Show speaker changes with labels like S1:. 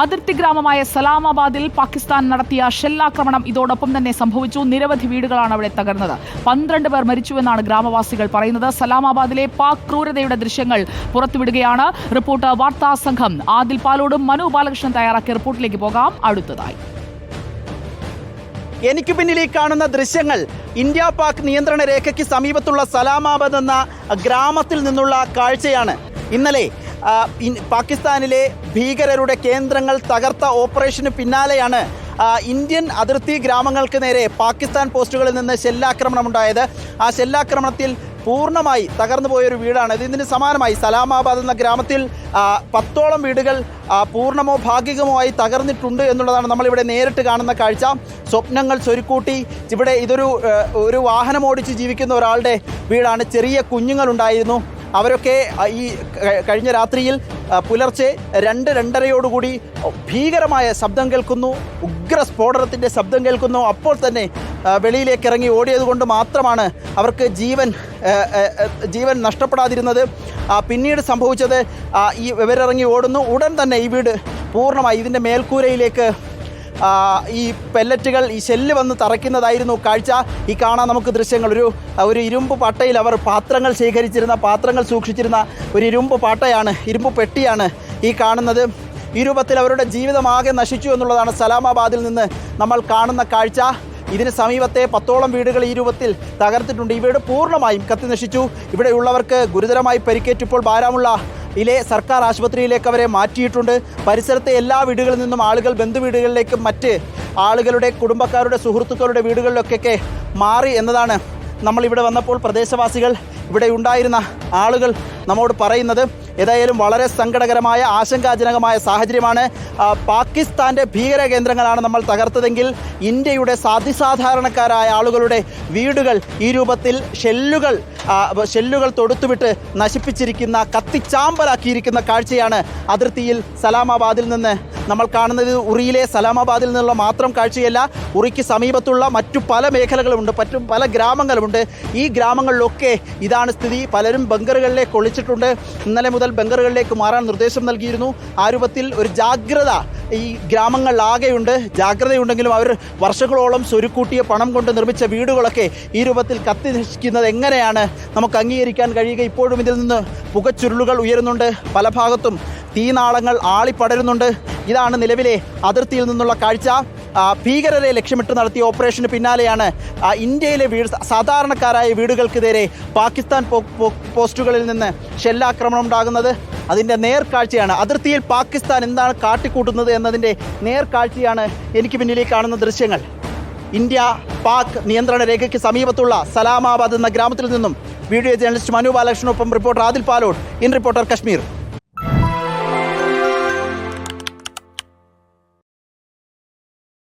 S1: അതിർത്തി ഗ്രാമമായ സലാമാബാദിൽ പാകിസ്ഥാൻ നടത്തിയ ഷെല്ലാക്രമണം ഇതോടൊപ്പം തന്നെ സംഭവിച്ചു. നിരവധി വീടുകളാണ് അവിടെ തകർന്നത്. പന്ത്രണ്ട് പേർ മരിച്ചുവെന്നാണ് ഗ്രാമവാസികൾ പറയുന്നത്. സലാമാബാദിലെ പാക് ക്രൂരതയുടെ ദൃശ്യങ്ങൾ പുറത്തുവിടുകയാണ്. റിപ്പോർട്ട് വാർത്താ സംഘം. ആദിൽ പാലോടും മനു ബാലകൃഷ്ണൻ തയ്യാറാക്കിയ റിപ്പോർട്ടിലേക്ക് പോകാം. അടുത്തതായി.
S2: എനിക്ക് പിന്നിൽ ഈ കാണുന്ന ദൃശ്യങ്ങൾ ഇന്ത്യ പാക് നിയന്ത്രണ രേഖയ്ക്ക് സമീപത്തുള്ള സലാമാബാദ് എന്ന ഗ്രാമത്തിൽ നിന്നുള്ള കാഴ്ചയാണ്. ഇന്നലെ പാകിസ്ഥാനിലെ ഭീകരരുടെ കേന്ദ്രങ്ങൾ തകർത്ത ഓപ്പറേഷന് പിന്നാലെയാണ് ഇന്ത്യൻ അതിർത്തി ഗ്രാമങ്ങൾക്ക് നേരെ പാകിസ്ഥാൻ പോസ്റ്റുകളിൽ നിന്ന് ഷെല്ലാക്രമണം ഉണ്ടായത് ആ ഷെല്ലാക്രമണത്തിൽ പൂർണമായി തകർന്നു പോയൊരു വീടാണ്. ഇത് ഇതിന് സമാനമായി സലാമാബാദ് എന്ന ഗ്രാമത്തിൽ പത്തോളം വീടുകൾ പൂർണമോ ഭാഗികമോ ആയി തകർന്നിട്ടുണ്ട് എന്നുള്ളതാണ് നമ്മളിവിടെ നേരിട്ട് കാണുന്ന കാഴ്ച. സ്വപ്നങ്ങൾ ചൊരുക്കൂട്ടി ഇവിടെ ഇതൊരു ഒരു വാഹനം ഓടിച്ച് ജീവിക്കുന്ന ഒരാളുടെ വീടാണ്. ചെറിയ കുഞ്ഞുങ്ങളുണ്ടായിരുന്നു. അവരൊക്കെ ഈ കഴിഞ്ഞ രാത്രിയിൽ പുലർച്ചെ രണ്ട് രണ്ടരയോടുകൂടി ഭീകരമായ ശബ്ദം കേൾക്കുന്നു. ഉഗ്ര സ്ഫോടനത്തിന്റെ ശബ്ദം കേൾക്കുന്നു. അപ്പോൾ തന്നെ വെളിയിലേക്ക് ഇറങ്ങി ഓടിയത് കൊണ്ട് മാത്രമാണ് അവർക്ക് ജീവൻ ജീവൻ നഷ്ടപ്പെടാതിരുന്നത്. പിന്നീട് സംഭവിച്ചത് ഈ ഇവരിറങ്ങി ഓടുന്നു. ഉടൻ തന്നെ ഈ വീട് പൂർണമായി ഇതിന്റെ മേൽക്കൂരയിലേക്ക് ഈ പെല്ലറ്റുകൾ ഈ ഷെല്ല് വന്ന് തറയ്ക്കുന്നതായിരുന്നു കാഴ്ച. ഈ കാണാൻ നമുക്ക് ദൃശ്യങ്ങൾ. ഒരു ഒരു ഇരുമ്പ് പട്ടയിൽ അവർ പാത്രങ്ങൾ ശേഖരിച്ചിരുന്ന പാത്രങ്ങൾ സൂക്ഷിച്ചിരുന്ന ഒരു ഇരുമ്പ് പട്ടയാണ് ഇരുമ്പ് പെട്ടിയാണ് ഈ കാണുന്നത്. ഈ രൂപത്തിൽ അവരുടെ ജീവിതമാകെ നശിച്ചു എന്നുള്ളതാണ് സലാമാബാദിൽ നിന്ന് നമ്മൾ കാണുന്ന കാഴ്ച. ഇതിന് സമീപത്തെ പത്തോളം വീടുകൾ ഈ രൂപത്തിൽ തകർത്തിട്ടുണ്ട്. ഈ വീട് പൂർണമായും കത്തി നശിച്ചു ഇവിടെയുള്ളവർക്ക് ഗുരുതരമായി പരിക്കേറ്റിപ്പോൾ ബാരാമുള്ള ഇലെ സർക്കാർ ആശുപത്രിയിലേക്ക് അവരെ മാറ്റിയിട്ടുണ്ട്. പരിസരത്തെ എല്ലാ വീടുകളിൽ നിന്നും ആളുകൾ ബന്ധുവീടുകളിലേക്കും മറ്റ് ആളുകളുടെ കുടുംബക്കാരുടെ സുഹൃത്തുക്കളുടെ വീടുകളിലൊക്കെ മാറി എന്നതാണ് നമ്മൾ ഇവിടെ വന്നപ്പോൾ പ്രദേശവാസികൾ ഇവിടെ ഉണ്ടായിരുന്ന ആളുകൾ നമ്മോട് പറയുന്നത്. ഏതായാലും വളരെ സങ്കടകരമായ ആശങ്കാജനകമായ സാഹചര്യമാണ്. പാകിസ്ഥാന്റെ ഭീകര കേന്ദ്രങ്ങളാണ് നമ്മൾ തകർത്തതെങ്കിൽ ഇന്ത്യയുടെ സാധിസാധാരണക്കാരായ ആളുകളുടെ വീടുകൾ ഈ രൂപത്തിൽ ഷെല്ലുകൾ ഷെല്ലുകൾ തൊടുത്തുവിട്ട് നശിപ്പിച്ചിരിക്കുന്ന കത്തിച്ചാമ്പലാക്കിയിരിക്കുന്ന കാഴ്ചയാണ് അതിർത്തിയിൽ സലാമാബാദിൽ നിന്ന് നമ്മൾ കാണുന്നത്. ഉറിയിലെ സലാമാബാദിൽ നിന്നുള്ള മാത്രം കാഴ്ചയല്ല ഉറിക്ക് സമീപത്തുള്ള മറ്റു പല മേഖലകളുമുണ്ട് മറ്റു പല ഗ്രാമങ്ങളുമുണ്ട് ഈ ഗ്രാമങ്ങളിലൊക്കെ ഇതാണ് സ്ഥിതി. പലരും ബങ്കറുകളിലേക്ക് ഒളിച്ചിട്ടുണ്ട്. ഇന്നലെ മുതൽ ബങ്കറുകളിലേക്ക് മാറാൻ നിർദ്ദേശം നൽകിയിരുന്നു. ആ രൂപത്തിൽ ഒരു ജാഗ്രത ഈ ഗ്രാമങ്ങളിലാകെയുണ്ട് ജാഗ്രതയുണ്ടെങ്കിലും അവർ വർഷങ്ങളോളം സ്വരുക്കൂട്ടിയ പണം കൊണ്ട് നിർമ്മിച്ച വീടുകളൊക്കെ ഈ രൂപത്തിൽ കത്തി നശിക്കുന്നത് എങ്ങനെയാണ്? നമുക്ക് അംഗീകരിക്കാൻ കഴിയുക. ഇപ്പോഴും ഇതിൽ നിന്ന് പുകച്ചുരുളുകൾ ഉയരുന്നുണ്ട്. പല ഭാഗത്തും തീനാളങ്ങൾ ആളിപ്പടരുന്നുണ്ട്. ഇതാണ് നിലവിലെ അതിർത്തിയിൽ നിന്നുള്ള കാഴ്ച. ഭീകരരെ ലക്ഷ്യമിട്ട് നടത്തിയ ഓപ്പറേഷന് പിന്നാലെയാണ് ഇന്ത്യയിലെ വീട് സാധാരണക്കാരായ വീടുകൾക്ക് നേരെ പാകിസ്ഥാൻ പോസ്റ്റുകളിൽ നിന്ന് ഷെല്ലാക്രമണം ഉണ്ടാകുന്നത്. അതിന്റെ നേർക്കാഴ്ചയാണ്. അതിർത്തിയിൽ പാകിസ്ഥാൻ എന്താണ് കാട്ടിക്കൂട്ടുന്നത് എന്നതിന്റെ നേർക്കാഴ്ചയാണ് എനിക്ക് പിന്നിലേക്ക് കാണുന്ന ദൃശ്യങ്ങൾ. ഇന്ത്യ പാക് നിയന്ത്രണ രേഖയ്ക്ക് സമീപത്തുള്ള സലാമാബാദ് എന്ന ഗ്രാമത്തിൽ നിന്നും video journalist Manu ബാലകൃഷ്ണനൊപ്പം reporter Adil Palode in reporter Kashmir.